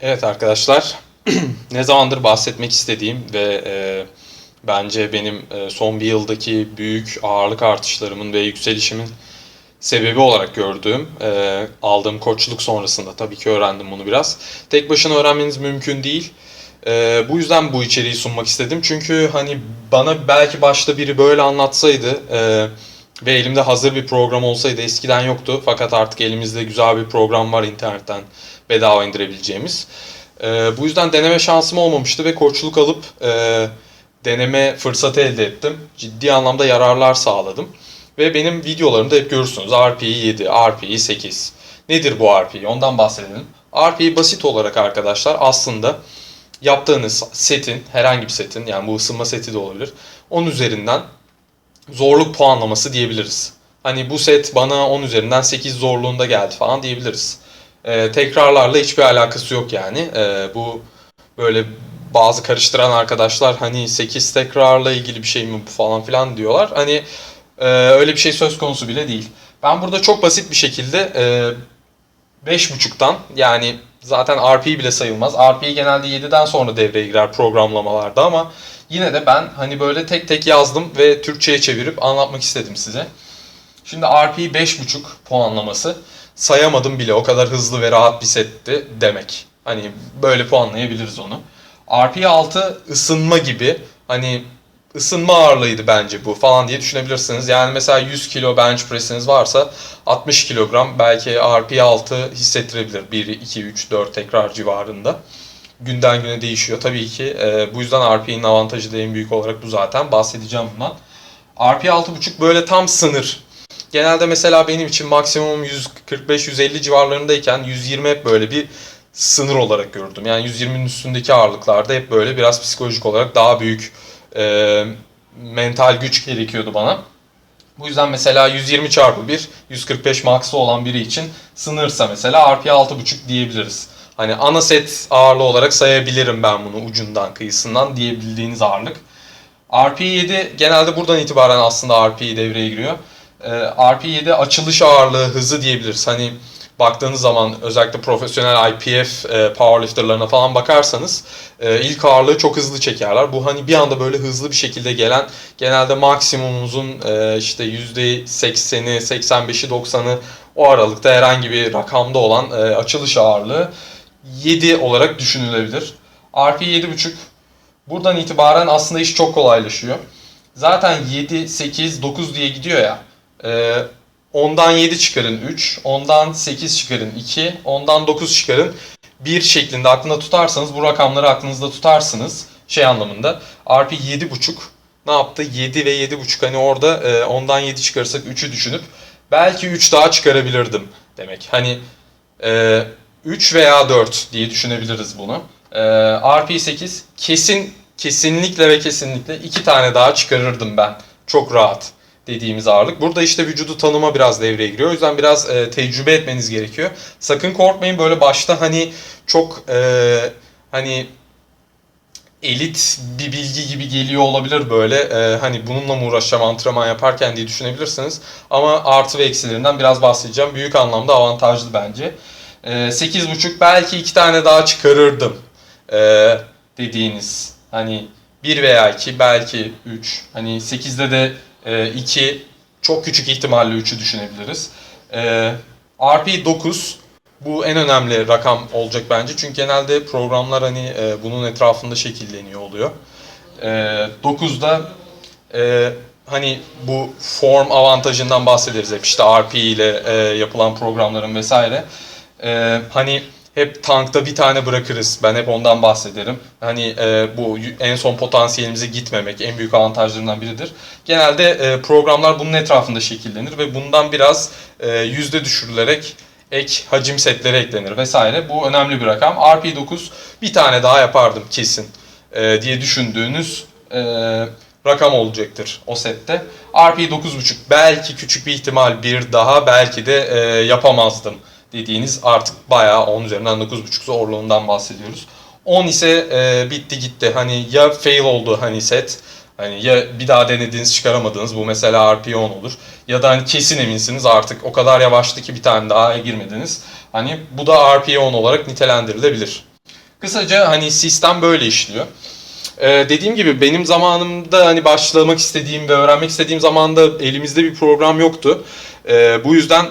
Evet arkadaşlar, ne zamandır bahsetmek istediğim ve e, bence benim e, son bir yıldaki büyük ağırlık artışlarımın ve yükselişimin sebebi olarak gördüğüm, e, aldığım koçluk sonrasında tabii ki öğrendim bunu biraz. Tek başına öğrenmeniz mümkün değil. E, bu yüzden bu içeriği sunmak istedim. Çünkü hani bana belki başta biri böyle anlatsaydı e, ve elimde hazır bir program olsaydı eskiden yoktu. Fakat artık elimizde güzel bir program var internetten bedava indirebileceğimiz. E, bu yüzden deneme şansım olmamıştı ve koçluk alıp e, deneme fırsatı elde ettim. Ciddi anlamda yararlar sağladım. Ve benim videolarımda hep görürsünüz RPI 7, RPI 8. Nedir bu RPI? Ondan bahsedelim. RPI basit olarak arkadaşlar aslında yaptığınız setin, herhangi bir setin yani bu ısınma seti de olabilir. Onun üzerinden zorluk puanlaması diyebiliriz. Hani bu set bana 10 üzerinden 8 zorluğunda geldi falan diyebiliriz. Ee, tekrarlarla hiçbir alakası yok yani. Ee, bu böyle bazı karıştıran arkadaşlar hani 8 tekrarla ilgili bir şey mi bu falan filan diyorlar. Hani e, öyle bir şey söz konusu bile değil. Ben burada çok basit bir şekilde e, 5.5'tan yani zaten RPI bile sayılmaz. RPI genelde 7'den sonra devreye girer programlamalarda ama yine de ben hani böyle tek tek yazdım ve Türkçe'ye çevirip anlatmak istedim size. Şimdi RPI 5.5 puanlaması sayamadım bile o kadar hızlı ve rahat bir setti demek. Hani böyle puanlayabiliriz onu. RPI 6 ısınma gibi hani ısınma ağırlığıydı bence bu falan diye düşünebilirsiniz. Yani mesela 100 kilo bench press'iniz varsa 60 kilogram belki RPI 6 hissettirebilir. 1, 2, 3, 4 tekrar civarında. Günden güne değişiyor. Tabii ki e, bu yüzden RPI'nin avantajı da en büyük olarak bu zaten. Bahsedeceğim bundan. RPI 6.5 böyle tam sınır. Genelde mesela benim için maksimum 145-150 civarlarındayken 120 hep böyle bir sınır olarak gördüm. Yani 120'nin üstündeki ağırlıklarda hep böyle biraz psikolojik olarak daha büyük e, mental güç gerekiyordu bana. Bu yüzden mesela 120 çarpı 1, 145 max'ı olan biri için sınırsa mesela RP 6.5 diyebiliriz. Hani ana set ağırlığı olarak sayabilirim ben bunu ucundan kıyısından diyebildiğiniz ağırlık. RP7 genelde buradan itibaren aslında RP devreye giriyor. Ee, RP7 açılış ağırlığı hızı diyebiliriz. Hani baktığınız zaman özellikle profesyonel IPF e, powerlifterlarına falan bakarsanız e, ilk ağırlığı çok hızlı çekerler. Bu hani bir anda böyle hızlı bir şekilde gelen genelde maksimumumuzun e, işte %80'i, 85'i, 90'ı o aralıkta herhangi bir rakamda olan e, açılış ağırlığı 7 olarak düşünülebilir. RP 7.5 buradan itibaren aslında iş çok kolaylaşıyor. Zaten 7, 8, 9 diye gidiyor ya. E, Ondan 7 çıkarın 3, ondan 8 çıkarın 2, ondan 9 çıkarın 1 şeklinde aklında tutarsanız bu rakamları aklınızda tutarsınız şey anlamında. RP 7.5 ne yaptı? 7 ve 7.5 hani orada e, ondan 7 çıkarırsak 3'ü düşünüp belki 3 daha çıkarabilirdim demek. Hani e, 3 veya 4 diye düşünebiliriz bunu. E, RP 8 kesin kesinlikle ve kesinlikle 2 tane daha çıkarırdım ben. Çok rahat dediğimiz ağırlık. Burada işte vücudu tanıma biraz devreye giriyor. O yüzden biraz e, tecrübe etmeniz gerekiyor. Sakın korkmayın böyle başta hani çok e, hani elit bir bilgi gibi geliyor olabilir böyle. E, hani bununla mı uğraşacağım antrenman yaparken diye düşünebilirsiniz. Ama artı ve eksilerinden biraz bahsedeceğim. Büyük anlamda avantajlı bence. E, 8.5 belki iki tane daha çıkarırdım e, dediğiniz. Hani 1 veya 2 belki 3. Hani 8'de de 2 ee, çok küçük ihtimalle 3'ü düşünebiliriz. Ee, RP 9 bu en önemli rakam olacak bence. Çünkü genelde programlar hani e, bunun etrafında şekilleniyor oluyor. Ee, 9'da e, hani bu form avantajından bahsederiz hep işte RP ile e, yapılan programların vesaire. Hani hep tankta bir tane bırakırız. Ben hep ondan bahsederim. Hani e, bu en son potansiyelimize gitmemek en büyük avantajlarından biridir. Genelde e, programlar bunun etrafında şekillenir ve bundan biraz e, yüzde düşürülerek ek hacim setleri eklenir vesaire. Bu önemli bir rakam. RP9 bir tane daha yapardım kesin e, diye düşündüğünüz e, rakam olacaktır o sette. RP 9.5 belki küçük bir ihtimal bir daha belki de e, yapamazdım dediğiniz artık bayağı 10 üzerinden 9.5 zorluğundan bahsediyoruz. 10 ise e, bitti gitti. Hani ya fail oldu hani set. Hani ya bir daha denediğiniz çıkaramadınız bu mesela RP10 olur. Ya da hani kesin eminsiniz artık o kadar yavaştı ki bir tane daha girmediniz. Hani bu da RP10 olarak nitelendirilebilir. Kısaca hani sistem böyle işliyor. Ee, dediğim gibi benim zamanımda hani başlamak istediğim ve öğrenmek istediğim zamanda elimizde bir program yoktu. Ee, bu yüzden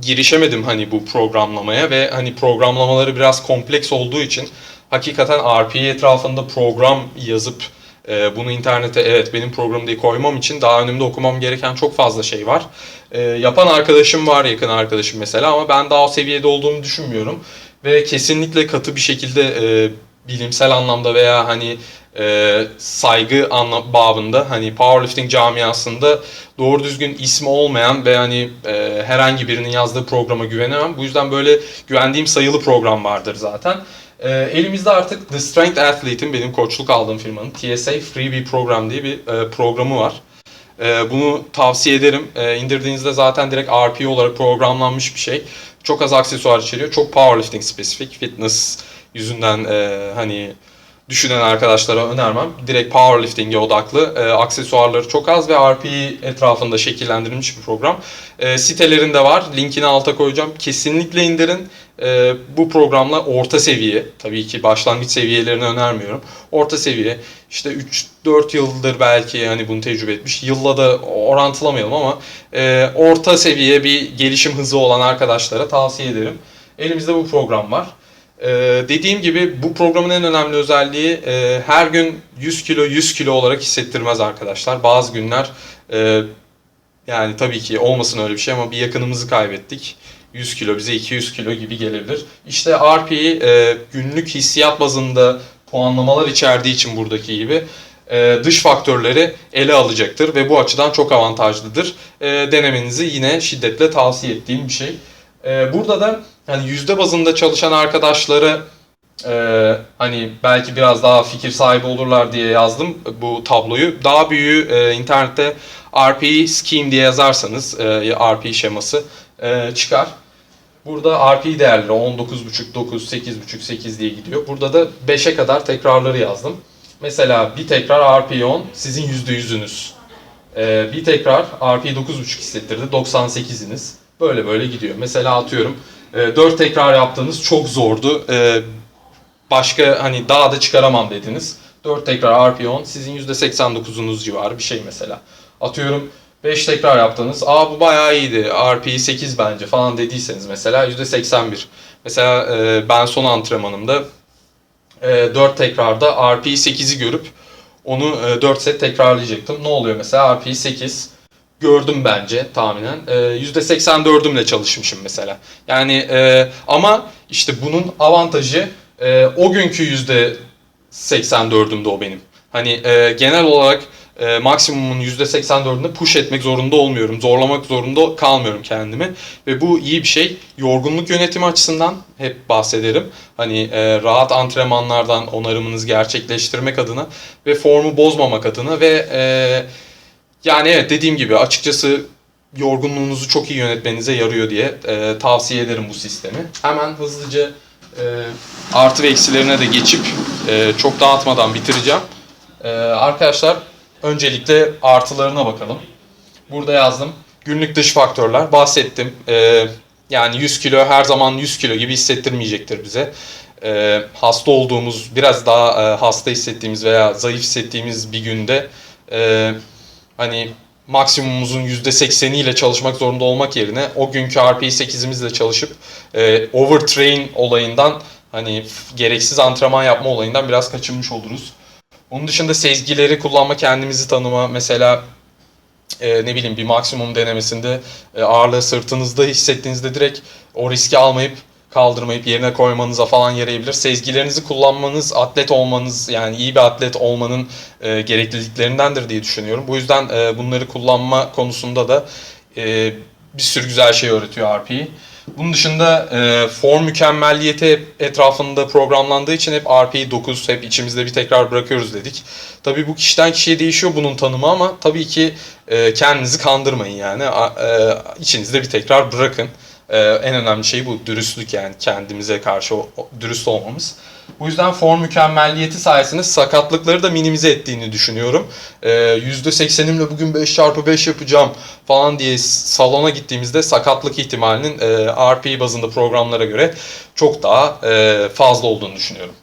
girişemedim hani bu programlamaya ve hani programlamaları biraz kompleks olduğu için hakikaten RPA etrafında program yazıp e, bunu internete evet benim programım diye koymam için daha önümde okumam gereken çok fazla şey var. E, yapan arkadaşım var yakın arkadaşım mesela ama ben daha o seviyede olduğumu düşünmüyorum. Ve kesinlikle katı bir şekilde e, bilimsel anlamda veya hani e, saygı anla babında hani powerlifting camiasında doğru düzgün ismi olmayan ve hani e, herhangi birinin yazdığı programa güvenemem. Bu yüzden böyle güvendiğim sayılı program vardır zaten. E, elimizde artık The Strength Athlete'in benim koçluk aldığım firmanın TSA Freebie Program diye bir e, programı var. E, bunu tavsiye ederim. E, indirdiğinizde zaten direkt RP olarak programlanmış bir şey. Çok az aksesuar içeriyor. Çok powerlifting spesifik. Fitness yüzünden e, hani düşünen arkadaşlara önermem. Direkt powerlifting'e odaklı. E, aksesuarları çok az ve RP etrafında şekillendirilmiş bir program. E, sitelerinde var. Linkini alta koyacağım. Kesinlikle indirin. E, bu programla orta seviye, tabii ki başlangıç seviyelerini önermiyorum. Orta seviye, işte 3-4 yıldır belki hani bunu tecrübe etmiş. Yılla da orantılamayalım ama e, orta seviye bir gelişim hızı olan arkadaşlara tavsiye ederim. Elimizde bu program var. Ee, dediğim gibi bu programın en önemli özelliği e, her gün 100 kilo 100 kilo olarak hissettirmez arkadaşlar. Bazı günler e, yani tabii ki olmasın öyle bir şey ama bir yakınımızı kaybettik. 100 kilo bize 200 kilo gibi gelebilir. İşte RP'yi e, günlük hissiyat bazında puanlamalar içerdiği için buradaki gibi e, dış faktörleri ele alacaktır ve bu açıdan çok avantajlıdır. E, denemenizi yine şiddetle tavsiye ettiğim bir şey. E, burada da hani yüzde bazında çalışan arkadaşları e, hani belki biraz daha fikir sahibi olurlar diye yazdım bu tabloyu. Daha büyüğü e, internette RP scheme diye yazarsanız e, RP şeması e, çıkar. Burada RP değerleri 19.5, 9, 8.5, 8 diye gidiyor. Burada da 5'e kadar tekrarları yazdım. Mesela bir tekrar RP 10 sizin %100'ünüz. Ee, bir tekrar RP 9.5 hissettirdi 98'iniz. Böyle böyle gidiyor. Mesela atıyorum e, 4 tekrar yaptığınız çok zordu. E, başka hani daha da çıkaramam dediniz. 4 tekrar RP 10 sizin %89'unuz civarı bir şey mesela. Atıyorum 5 tekrar yaptınız. Aa bu bayağı iyiydi. RP 8 bence falan dediyseniz mesela %81. Mesela e, ben son antrenmanımda e, 4 tekrarda RP 8'i görüp onu e, 4 set tekrarlayacaktım. Ne oluyor mesela RP 8 gördüm bence tahminen. E, %84'ümle çalışmışım mesela. Yani e, ama işte bunun avantajı e, o günkü %84'ümde o benim. Hani e, genel olarak e, maksimumun %84'ünü push etmek zorunda olmuyorum. Zorlamak zorunda kalmıyorum kendimi. Ve bu iyi bir şey. Yorgunluk yönetimi açısından hep bahsederim. Hani e, rahat antrenmanlardan onarımınızı gerçekleştirmek adına ve formu bozmamak adına ve e, yani evet dediğim gibi açıkçası yorgunluğunuzu çok iyi yönetmenize yarıyor diye e, tavsiye ederim bu sistemi. Hemen hızlıca e, artı ve eksilerine de geçip e, çok dağıtmadan bitireceğim. E, arkadaşlar öncelikle artılarına bakalım. Burada yazdım. Günlük dış faktörler bahsettim. E, yani 100 kilo her zaman 100 kilo gibi hissettirmeyecektir bize. E, hasta olduğumuz, biraz daha e, hasta hissettiğimiz veya zayıf hissettiğimiz bir günde e, hani maksimumumuzun %80'i ile çalışmak zorunda olmak yerine o günkü RPE 8'imizle çalışıp e, overtrain olayından hani gereksiz antrenman yapma olayından biraz kaçınmış oluruz. Onun dışında sezgileri kullanma, kendimizi tanıma. Mesela e, ne bileyim bir maksimum denemesinde e, ağırlığı sırtınızda hissettiğinizde direkt o riski almayıp kaldırmayıp yerine koymanıza falan yarayabilir. Sezgilerinizi kullanmanız, atlet olmanız yani iyi bir atlet olmanın e, gerekliliklerindendir diye düşünüyorum. Bu yüzden e, bunları kullanma konusunda da e, bir sürü güzel şey öğretiyor RP. Bunun dışında e, form mükemmelliyeti etrafında programlandığı için hep RP 9 hep içimizde bir tekrar bırakıyoruz dedik. Tabii bu kişiden kişiye değişiyor bunun tanımı ama tabii ki e, kendinizi kandırmayın yani. E, içinizde bir tekrar bırakın. Ee, en önemli şey bu dürüstlük yani kendimize karşı o, o- dürüst olmamız. Bu yüzden form mükemmelliyeti sayesinde sakatlıkları da minimize ettiğini düşünüyorum. Ee, %80'imle bugün 5x5 yapacağım falan diye salona gittiğimizde sakatlık ihtimalinin e, RP bazında programlara göre çok daha e, fazla olduğunu düşünüyorum.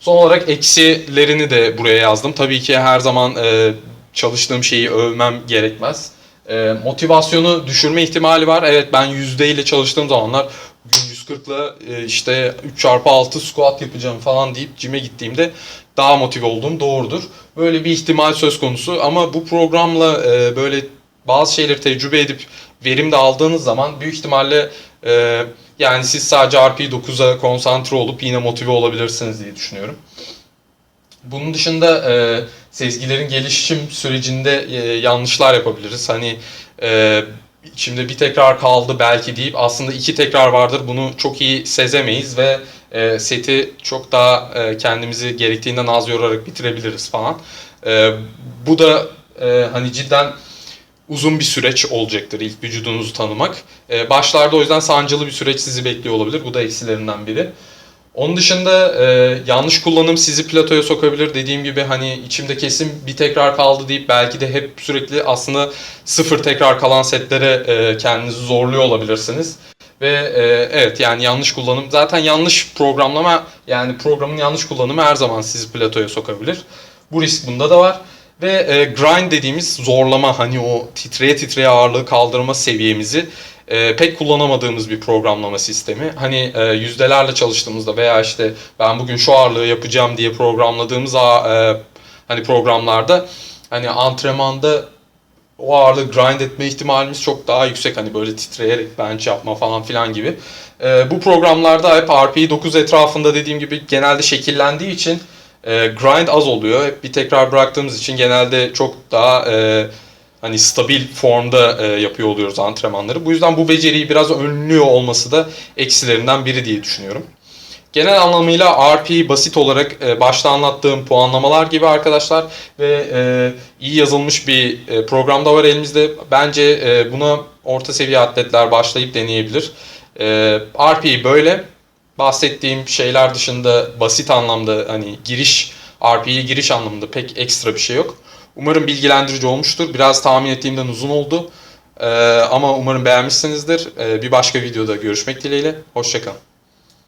Son olarak eksilerini de buraya yazdım. Tabii ki her zaman e, çalıştığım şeyi övmem gerekmez. E, motivasyonu düşürme ihtimali var. Evet ben yüzde ile çalıştığım zamanlar bugün 140 ile işte 3 çarpı 6 squat yapacağım falan deyip cime gittiğimde daha motive olduğum doğrudur. Böyle bir ihtimal söz konusu ama bu programla e, böyle bazı şeyleri tecrübe edip verim de aldığınız zaman büyük ihtimalle e, yani siz sadece RP9'a konsantre olup yine motive olabilirsiniz diye düşünüyorum. Bunun dışında e, sezgilerin gelişim sürecinde e, yanlışlar yapabiliriz. Hani e, şimdi bir tekrar kaldı belki deyip aslında iki tekrar vardır. Bunu çok iyi sezemeyiz ve e, seti çok daha e, kendimizi gerektiğinden az yorarak bitirebiliriz falan. E, bu da e, hani cidden uzun bir süreç olacaktır ilk vücudunuzu tanımak. E, başlarda o yüzden sancılı bir süreç sizi bekliyor olabilir. Bu da eksilerinden biri. Onun dışında e, yanlış kullanım sizi platoya sokabilir. Dediğim gibi hani içimde kesin bir tekrar kaldı deyip belki de hep sürekli aslında sıfır tekrar kalan setlere e, kendinizi zorluyor olabilirsiniz. Ve e, evet yani yanlış kullanım zaten yanlış programlama yani programın yanlış kullanımı her zaman sizi platoya sokabilir. Bu risk bunda da var. Ve e, grind dediğimiz zorlama hani o titreye titreye ağırlığı kaldırma seviyemizi e, pek kullanamadığımız bir programlama sistemi. Hani e, yüzdelerle çalıştığımızda veya işte ben bugün şu ağırlığı yapacağım diye programladığımız a- e, hani programlarda hani antrenmanda o ağırlığı grind etme ihtimalimiz çok daha yüksek. Hani böyle titreyerek bench yapma falan filan gibi. E, bu programlarda hep RPE 9 etrafında dediğim gibi genelde şekillendiği için e, grind az oluyor. Hep bir tekrar bıraktığımız için genelde çok daha e, hani stabil formda e, yapıyor oluyoruz antrenmanları. Bu yüzden bu beceriyi biraz önlüyor olması da eksilerinden biri diye düşünüyorum. Genel anlamıyla RP basit olarak e, başta anlattığım puanlamalar gibi arkadaşlar ve e, iyi yazılmış bir e, program da var elimizde. Bence e, buna orta seviye atletler başlayıp deneyebilir. E, RP böyle bahsettiğim şeyler dışında basit anlamda hani giriş RP'ye giriş anlamında pek ekstra bir şey yok. Umarım bilgilendirici olmuştur. Biraz tahmin ettiğimden uzun oldu. Ee, ama umarım beğenmişsinizdir. Ee, bir başka videoda görüşmek dileğiyle. Hoşçakalın.